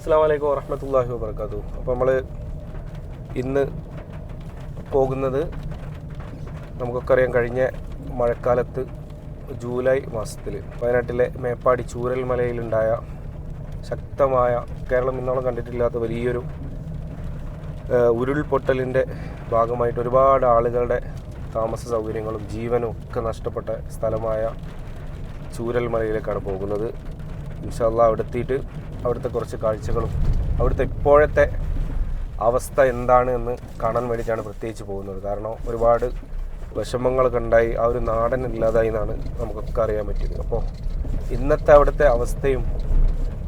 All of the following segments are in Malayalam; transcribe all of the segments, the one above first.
അസ്സാം വലൈക്കും വറഹമത്തല്ലാഹി വാബർക്കാത്തു അപ്പോൾ നമ്മൾ ഇന്ന് പോകുന്നത് നമുക്കൊക്കെ അറിയാം കഴിഞ്ഞ മഴക്കാലത്ത് ജൂലൈ മാസത്തിൽ വയനാട്ടിലെ മേപ്പാടി ചൂരൽ മലയിലുണ്ടായ ശക്തമായ കേരളം ഇന്നോളം കണ്ടിട്ടില്ലാത്ത വലിയൊരു ഉരുൾപൊട്ടലിന്റെ ഭാഗമായിട്ട് ഒരുപാട് ആളുകളുടെ താമസ സൗകര്യങ്ങളും ജീവനും ഒക്കെ നഷ്ടപ്പെട്ട സ്ഥലമായ ചൂരൽ മലയിലേക്കാണ് പോകുന്നത്. ഇൻഷാല്ല അവിടെ എത്തിയിട്ട് അവിടുത്തെ കുറച്ച് കാഴ്ചകളും അവിടുത്തെ ഇപ്പോഴത്തെ അവസ്ഥ എന്താണ് എന്ന് കാണാൻ വേണ്ടിയിട്ടാണ് പ്രത്യേകിച്ച് പോകുന്നത്. കാരണം ഒരുപാട് വിഷമങ്ങളൊക്കെ ഉണ്ടായി ആ ഒരു നാടൻ ഇല്ലാതായി എന്നാണ് നമുക്കൊക്കെ അറിയാൻ പറ്റിയത് അപ്പോൾ ഇന്നത്തെ അവിടുത്തെ അവസ്ഥയും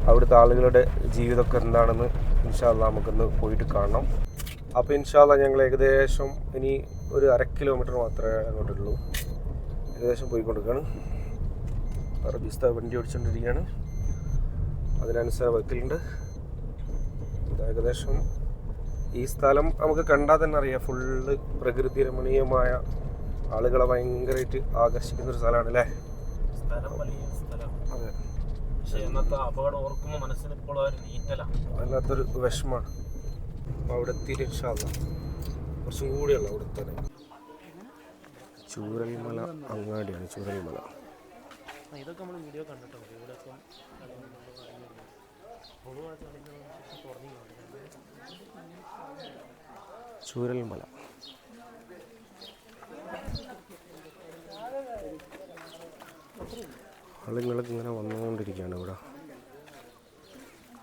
അവിടുത്തെ ആളുകളുടെ ജീവിതമൊക്കെ എന്താണെന്ന് ഇൻഷാല്ല നമുക്കൊന്ന് പോയിട്ട് കാണണം. അപ്പോൾ ഇൻഷാല്ല ഞങ്ങൾ ഏകദേശം ഇനി ഒരു അര കിലോമീറ്റർ മാത്രമേ അങ്ങോട്ടുള്ളൂ. ഏകദേശം പോയിക്കൊണ്ടിരിക്കുകയാണ്. ദിവസത്തെ വണ്ടി ഓടിച്ചുകൊണ്ടിരിക്കുകയാണ് അതിനനുസരിച്ച് വെക്കലുണ്ട്. ഏകദേശം ഈ സ്ഥലം നമുക്ക് കണ്ടാൽ തന്നെ അറിയാം. ഫുള്ള് പ്രകൃതി രമണീയമായ ആളുകളെ ഭയങ്കരമായിട്ട് ആകർഷിക്കുന്ന ഒരു സ്ഥലമാണ് അല്ലേ അതെ. വല്ലാത്തൊരു വിഷമാണ്. അപ്പോൾ അവിടെ എത്തിയിട്ട് കുറച്ചും കൂടിയുള്ള അവിടെ തന്നെ. ചൂരൽമല അങ്ങാടിയാണ് ചൂരൽമല. ഇതൊക്കെ നമ്മൾ വീഡിയോ കണ്ടിട്ടുണ്ട്. ഇവിടെയൊക്കെ ചൂരൽമല. ആളുകളൊക്കെ ഇങ്ങനെ വന്നുകൊണ്ടിരിക്കുകയാണ് ഇവിടെ.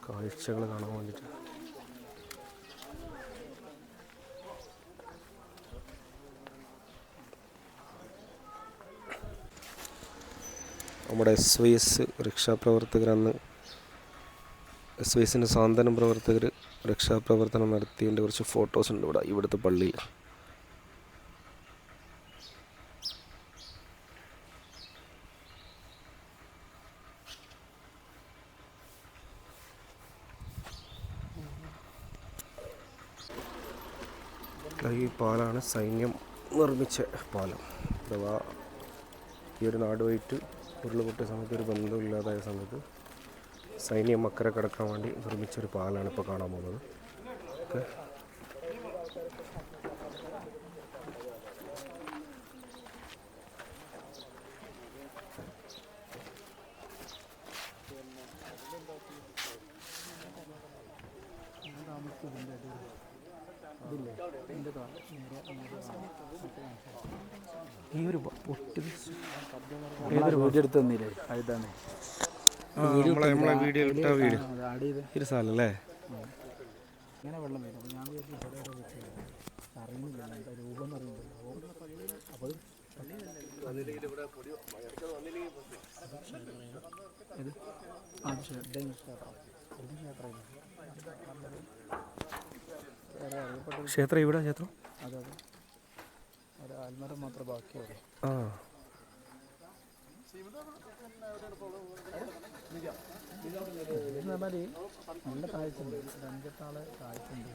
കാഴ്ചകൾ കാണാൻ വേണ്ടിയിട്ട്. നമ്മുടെ എസ് വൈ എസ് അന്ന് എസ് വൈ എസിന്റെ സാന്ത്വനം പ്രവർത്തകർ രക്ഷാപ്രവർത്തനം നടത്തിയതിന്റെ കുറച്ച് ഫോട്ടോസ് ഉണ്ട് ഇവിടെ ഇവിടുത്തെ പള്ളിയിൽ. ഈ പാലാണ് സൈന്യം നിർമ്മിച്ച പാലം. അഥവാ ഈ ഒരു നാടുമായിട്ട് ഉരുളുപൊട്ടിയ സമയത്ത് ഒരു ബന്ധമില്ലാതായ സമയത്ത് സൈന്യം അക്കരെ കിടക്കാൻ വേണ്ടി നിർമ്മിച്ചൊരു പാലാണ് ഇപ്പോൾ കാണാൻ പോകുന്നത്. ഓക്കെ. ഈ ഒരു പൊട്ടി ഏതൊരു എടുത്ത് തന്നില്ലേ? അതാണ് നമ്മളെ വീഡിയോ ഇട്ട ഒരു ഇങ്ങനെ വെള്ളം വരും. ഞാൻ അറിയുന്നില്ല. രൂപം അറിയുന്നില്ല. അപ്പോൾ ക്ഷേത്രം ഇവിടെ ക്ഷേത്രം? അതെ അതെ. ഒരു ആൽമരം മാത്രമേ ബാക്കിയുള്ളൂ. ആ. പറഞ്ഞാൽ നല്ല കാഴ്ചയുണ്ട്. ഒരു കാഴ്ചയുണ്ട്.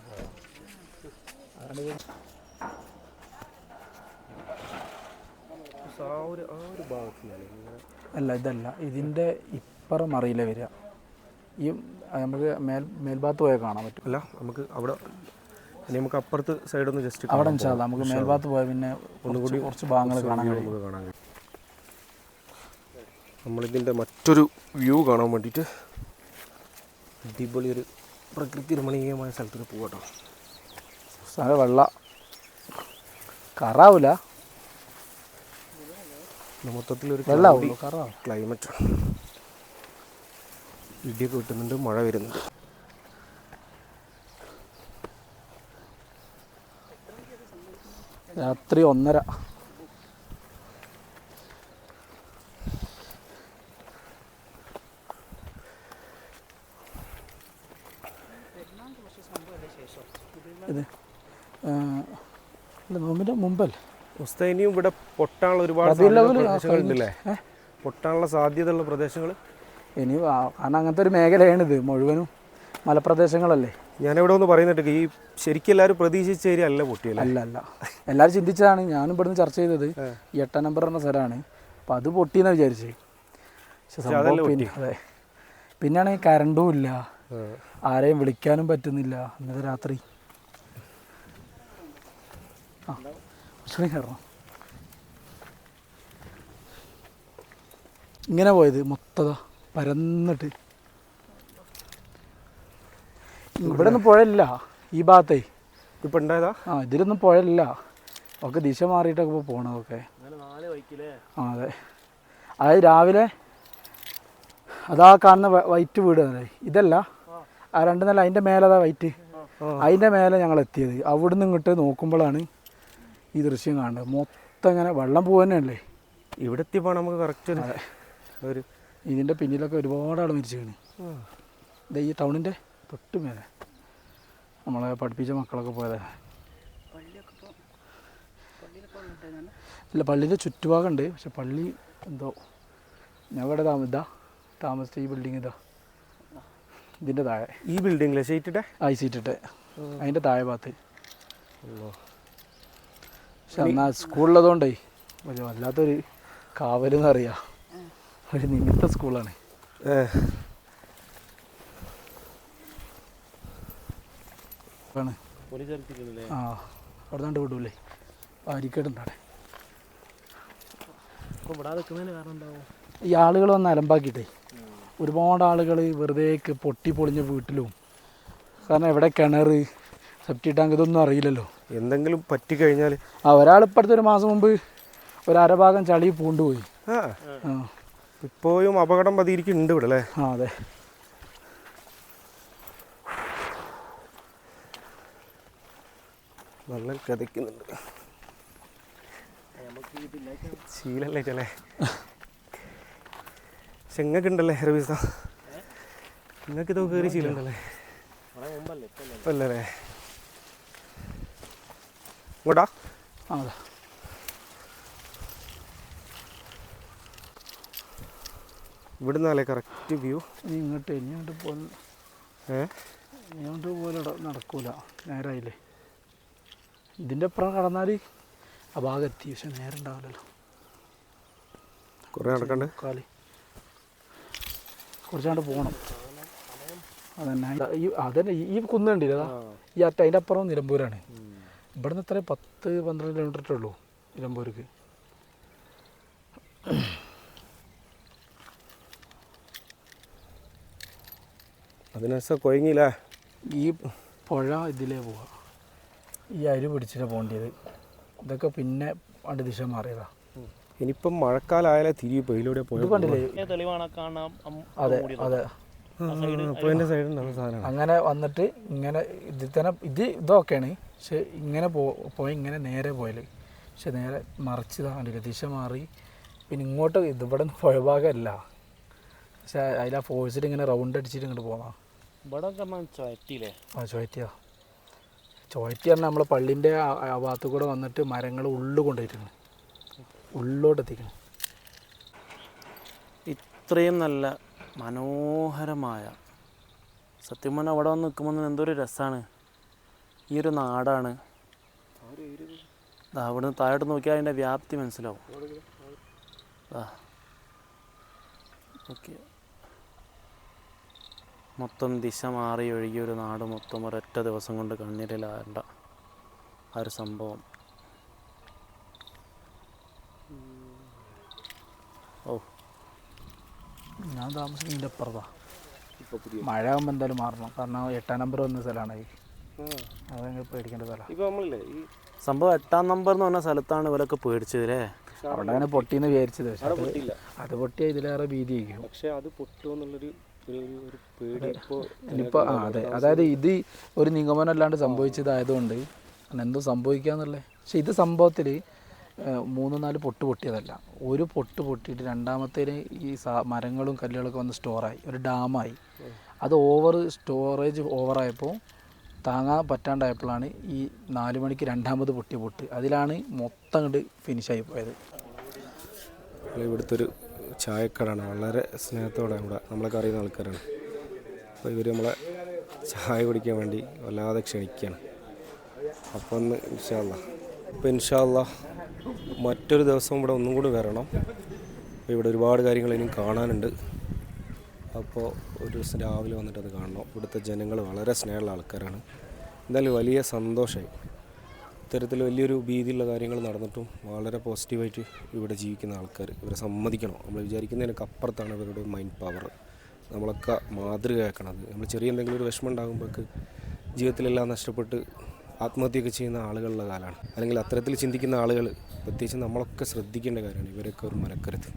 അല്ല ഇതല്ല. ഇതിന്റെ ഇപ്പുറം അറിയില്ല വരിക. ഈ നമുക്ക് മേൽ മേൽഭാഗത്ത് പോയാൽ കാണാൻ പറ്റും. അല്ല നമുക്ക് അവിടെ ഇനി നമുക്ക് അപ്പുറത്ത് സൈഡൊന്ന് ജസ്റ്റ് അവിടെ നമുക്ക് മേൽഭാഗത്ത് പോയാൽ പിന്നെ ഒന്നുകൂടി കുറച്ച് ഭാഗങ്ങൾ കാണാൻ കഴിയും. നമ്മളിതിന്റെ മറ്റൊരു വ്യൂ കാണാൻ വേണ്ടിയിട്ട് അടിപൊളി ഒരു പ്രകൃതി രമണീയമായ സ്ഥലത്തേക്ക് പോകട്ടോ സ്ഥലം വെള്ള. കറാവില്ല മൊത്തത്തിലൊരു കറാവും? ക്ലൈമറ്റ് ഇടിയൊക്കെ കിട്ടുന്നുണ്ട് മഴ വരുന്നുണ്ട്. രാത്രി ഒന്നര ഇത് ആ, അല്ല നോമ്പിന്റെ മുമ്പല്ലേ ഉസ്താ ഇനിയും ഇവിടെ പൊട്ടാനുള്ള ഒരുപാട് പ്രദേശങ്ങളുണ്ടല്ലേ? പൊട്ടാനുള്ള സാധ്യതയുള്ള പ്രദേശങ്ങൾ ഇനി കാരണം അങ്ങനത്തെ ഒരു മേഖലയാണിത് മുഴുവനും മലപ്രദേശങ്ങളല്ലേ? ഞാനിവിടെ ഒന്ന് പറയുന്നുണ്ട് ഈ ശരിക്കും എല്ലാവരും പ്രതീക്ഷിച്ച ഏരിയ അല്ല പൊട്ടിയല്ലേ? അല്ല അല്ല. എല്ലാവരും ചിന്തിച്ചതാണ് ഞാനും ഇവിടുന്ന് ചർച്ച ചെയ്തത് എട്ടാം നമ്പർ പറഞ്ഞ സ്ഥലമാണ്. അപ്പം അത് പൊട്ടിയെന്ന് വിചാരിച്ചേ? പക്ഷെ പിന്നെ അതെ. പിന്നെയാണെങ്കിൽ കറണ്ടും ഇല്ല. ആരെയും വിളിക്കാനും പറ്റുന്നില്ല ഇന്നത്തെ രാത്രി. ആ. കുറച്ചുകൂടി കയറണം ഇങ്ങനെ പോയത് മൊത്തത പരന്നിട്ട്. ഇവിടെ ഒന്നും പുഴയില്ല ഈ ഭാഗത്തേ. ഇപ്പം ഉണ്ടായതാ ആ ഇതിലൊന്നും പുഴയില്ല. ഒക്കെ ദിശ മാറിയിട്ടൊക്കെ ഇപ്പോൾ പോണതൊക്കെ ആ അതെ. അതായത് രാവിലെ അതാ കാണുന്ന വൈറ്റ് വീട് ഇതല്ല. ആ. രണ്ട് നില അതിന്റെ മേലെ അതാ വൈറ്റ് അതിന്റെ മേലെ ഞങ്ങൾ എത്തിയത് അവിടുന്ന് ഇങ്ങോട്ട് നോക്കുമ്പോഴാണ് ഈ ദൃശ്യം കാണുന്നത്. മൊത്തം ഇങ്ങനെ വെള്ളം പോകാനല്ലേ ഇവിടെ എത്തിയപ്പോൾ നമുക്ക് കറക്റ്റ് ഒരു ഇതിന്റെ പിന്നിലൊക്കെ ഒരുപാട് ആൾ മരിച്ചു വീണ് ഇത് ഈ ടൗണിന്റെ തൊട്ട് മേലെ. നമ്മളെ പഠിപ്പിച്ച മക്കളൊക്കെ പോയത്. ഇല്ല പള്ളീന്റെ ചുറ്റുഭാഗമുണ്ട് പക്ഷെ പള്ളി എന്തോ ഞാൻ ഇവിടെ താമസിതാ ഇതാ. താമസിച്ച ഈ ബിൽഡിംഗ് ഇതാ. ഇതിന്റെ താഴെ. ഈ ബിൽഡിംഗിലെ സീറ്റിട്ടെ ആ സീറ്റിട്ടെ അതിന്റെ താഴെ ഭാഗത്ത്. പക്ഷെ എന്നാൽ സ്കൂളിലതുകൊണ്ടേ ഒരു വല്ലാത്തൊരു കാവലെന്ന് അറിയാം ഒരു നിമിത്ത സ്കൂളാണ്. ആണ് ആ അവിടെ നിന്ന് വിടൂലേ. ഉണ്ടാവും ഈ ആളുകൾ വന്ന് അലമ്പാക്കിയിട്ടേ. ഒരുപാട് ആളുകൾ വെറുതെ പൊട്ടി പൊളിഞ്ഞ വീട്ടിലും കാരണം എവിടെ കിണർ സെപ്റ്റി ടാങ്ക് ഇതൊന്നും അറിയില്ലല്ലോ. എന്തെങ്കിലും പറ്റിക്കഴിഞ്ഞാൽ ആ ഒരാൾ ഇപ്പോഴത്തെ ഒരു മാസം മുമ്പ് ഒരു അരഭാഗം ചളി പൂണ്ടുപോയി. ആ. ഇപ്പോഴും അപകടം പതിയിരിക്കുന്നുണ്ട് ഇവിടെ അല്ലേ? ആ അതെ. നല്ല കഥയ്ക്കുന്നുണ്ട് ശീലല്ലേ ചല്ലേ ചെങ്ങൊക്കെ ഉണ്ടല്ലേ റബീസ നിങ്ങൾക്ക് ഇതൊക്കെ കയറി ശീലുണ്ടല്ലേ അല്ലേ? ഇങ്ങോട്ടാ ആ അതെ ഇവിടുന്നല്ലേ കറക്റ്റ് വ്യൂ ഇനി ഇങ്ങോട്ട് ഇനി ഇങ്ങോട്ട് പോലെ ഏ? ഇങ്ങോട്ട് പോലെ നടക്കൂല. നേരായില്ലേ. ഇതിന്റെ അപ്പുറം കടന്നാൽ ആ ഭാഗം എത്തി. പക്ഷെ നേരം ഉണ്ടാവില്ലല്ലോ. കുറേ നടക്കണ്ട്. കാലി. കുറച്ചാണ്ട് പോകണം അതന്നെ. ഈ അതന്നെ. ഈ- ഈ കുന്ന് കണ്ടില്ല അതാ? ഈ അറ്റ അതിന്റെ അപ്പുറം നിലമ്പൂരാണ്. ഇവിടുന്ന് എത്ര പത്ത് പന്ത്രണ്ട് കിലോമീറ്റർ ഉള്ളൂ നിലമ്പൂർക്ക്. അതിനനുസരിച്ച് കുഴങ്ങിയില്ലേ ഈ പുഴ ഇതിലേ പോവാ. ഈ അരി പിടിച്ചിട്ട് പോകേണ്ടത് ഇതൊക്കെ പിന്നെ അണ്ട് ദിശ മാറിയതാ. ഇനിയിപ്പം മഴക്കാലമായാലേ തിരികെ പെയിലൂടെ പോയി കണ്ടില്ലേ? ഇതിന്റെ തെളിവാണ് കാണാം. അതെ അതെ. അങ്ങനെ വന്നിട്ട് ഇങ്ങനെ ഇതിൽ തന്നെ ഇത് ഇതൊക്കെയാണ് പക്ഷെ ഇങ്ങനെ പോയി ഇങ്ങനെ നേരെ പോയാൽ പക്ഷെ നേരെ മറിച്ച് കണ്ടില്ല? ദിശ മാറി. പിന്നെ ഇങ്ങോട്ട് ഇത് ഇവിടെ നിന്ന് പുഴഭാഗമല്ല പക്ഷെ അതിൽ ആ ഫോഴ്സിൽ ഇങ്ങനെ റൗണ്ട് അടിച്ചിട്ട് ഇങ്ങോട്ട് പോകാം ഇവിടെ ഒക്കെ ചുഴറ്റിയില്ലേ ആ ചോയറ്റിയാ ചോയറ്റി പറഞ്ഞാൽ നമ്മളെ പള്ളിന്റെ ആ- ഭാഗത്തു ഭാഗത്ത് കൂടെ വന്നിട്ട് മരങ്ങൾ ഉള്ളു കൊണ്ടുപോയിട്ടുണ്ട് ഉള്ളോട്ട് എത്തിക്കണം. ഇത്രയും നല്ല മനോഹരമായ. സത്യം പറഞ്ഞാൽ അവിടെ വന്ന് നിൽക്കുമ്പോൾ എന്തൊരു രസമാണ്. ഈ ഒരു നാടാണ്. ദാ അവിടുന്ന് താഴോട്ട് നോക്കിയാൽ അതിന്റെ വ്യാപ്തി മനസ്സിലാവും. ഓക്കെ മൊത്തം ദിശ മാറി ഒഴുകിയ ഒരു നാട് മൊത്തം ഒരൊറ്റ ദിവസം കൊണ്ട് കണ്ണീരിലാകേണ്ട ആ ഒരു സംഭവം. ഞാൻ താമസിക്കുന്നതിന്റെ അപ്പുറത്താ. മഴ ആകുമ്പോൾ എന്തായാലും മാറണം. കാരണം എട്ടാം നമ്പർ വന്ന സ്ഥലമാണ് അതങ്ങനെ പേടിക്കേണ്ട സ്ഥലമാണ് ഇപ്പോൾ നമ്മളില്ലേ ഈ സംഭവം എട്ടാം നമ്പർ എന്ന് പറഞ്ഞ സ്ഥലത്താണ് ഇവരൊക്കെ പേടിച്ചത് അല്ലേ അവിടെ അങ്ങനെ പൊട്ടിന്ന് വിചാരിച്ചത്. പക്ഷെ അത് അത് പൊട്ടിയാൽ ഇതിലേറെ ഭീതിയായിരിക്കും. പക്ഷെ അത് പൊട്ടുമെന്നുള്ളൊരു ഒരു ഒരു- ഒരു പേടി ഇപ്പോൾ ആ അതെ. അതായത് ഇത് ഒരു നിഗമനം അല്ലാണ്ട് സംഭവിച്ചതായതുകൊണ്ട് അങ്ങനെ എന്തോ സംഭവിക്കാന്നുള്ളത് പക്ഷെ ഇത് സംഭവത്തിൽ മൂന്ന് നാല് പൊട്ട് പൊട്ടിയതല്ല. ഒരു പൊട്ട് പൊട്ടിയിട്ട് രണ്ടാമത്തേന് ഈ മരങ്ങളും കല്ലുകളൊക്കെ വന്ന് സ്റ്റോറായി ഒരു ഡാമായി. അത് ഓവർ സ്റ്റോറേജ് ഓവറായപ്പോൾ താങ്ങാൻ പറ്റാണ്ടായപ്പോഴാണ് ഈ നാല് മണിക്ക് രണ്ടാമത് പൊട്ടിയ പൊട്ട്. അതിലാണ് മൊത്തം കണ്ട് ഫിനിഷായി പോയത്. ഇവിടുത്തെ ഒരു ചായക്കടാണ് വളരെ സ്നേഹത്തോടെ ഇവിടെ നമ്മളൊക്കെ അറിയുന്ന ആൾക്കാരാണ്. അപ്പോൾ ഇവർ നമ്മളെ ചായ കുടിക്കാൻ വേണ്ടി വല്ലാതെ ക്ഷണിക്കുകയാണ് അപ്പോൾ ഒന്ന് ഇൻഷാല്ല അപ്പോൾ ഇൻഷാല്ല മറ്റൊരു ദിവസം ഇവിടെ ഒന്നും കൂടി വരണം. ഇവിടെ ഒരുപാട് കാര്യങ്ങൾ ഇനിയും കാണാനുണ്ട്. അപ്പോൾ ഒരു ദിവസം രാവിലെ വന്നിട്ട് അത് കാണണം. ഇവിടുത്തെ ജനങ്ങൾ വളരെ സ്നേഹമുള്ള ആൾക്കാരാണ്. എന്തായാലും വലിയ സന്തോഷമായി. ഇത്തരത്തിൽ വലിയൊരു ഭീതിയുള്ള കാര്യങ്ങൾ നടന്നിട്ടും വളരെ പോസിറ്റീവായിട്ട് ഇവിടെ ജീവിക്കുന്ന ആൾക്കാർ ഇവരെ സമ്മതിക്കണം. നമ്മൾ വിചാരിക്കുന്നതിനൊക്കെ അപ്പുറത്താണ് ഇവരുടെ മൈൻഡ് പവർ നമ്മളൊക്കെ മാതൃകയാക്കണത്. നമ്മൾ ചെറിയ എന്തെങ്കിലും ഒരു വിഷമം ഉണ്ടാകുമ്പോഴേക്ക് ജീവിതത്തിലെല്ലാം നഷ്ടപ്പെട്ട് ആത്മഹത്യയൊക്കെ ചെയ്യുന്ന ആളുകളുടെ കാലമാണ്. അല്ലെങ്കിൽ അത്തരത്തിൽ ചിന്തിക്കുന്ന ആളുകൾ പ്രത്യേകിച്ച് നമ്മളൊക്കെ ശ്രദ്ധിക്കേണ്ട കാര്യമാണ്. ഇവരൊക്കെ ഒരു മനക്കരുത്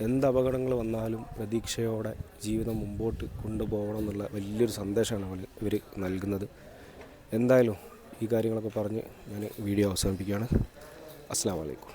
എന്ത് അപകടങ്ങൾ വന്നാലും പ്രതീക്ഷയോടെ ജീവിതം മുമ്പോട്ട് കൊണ്ടുപോകണം എന്നുള്ള വലിയൊരു സന്ദേശമാണ് ഇവർ നൽകുന്നത്. എന്തായാലും ഈ കാര്യങ്ങളൊക്കെ പറഞ്ഞ് ഞാൻ വീഡിയോ അവസാനിപ്പിക്കുകയാണ്. അസ്സാം വലൈക്കും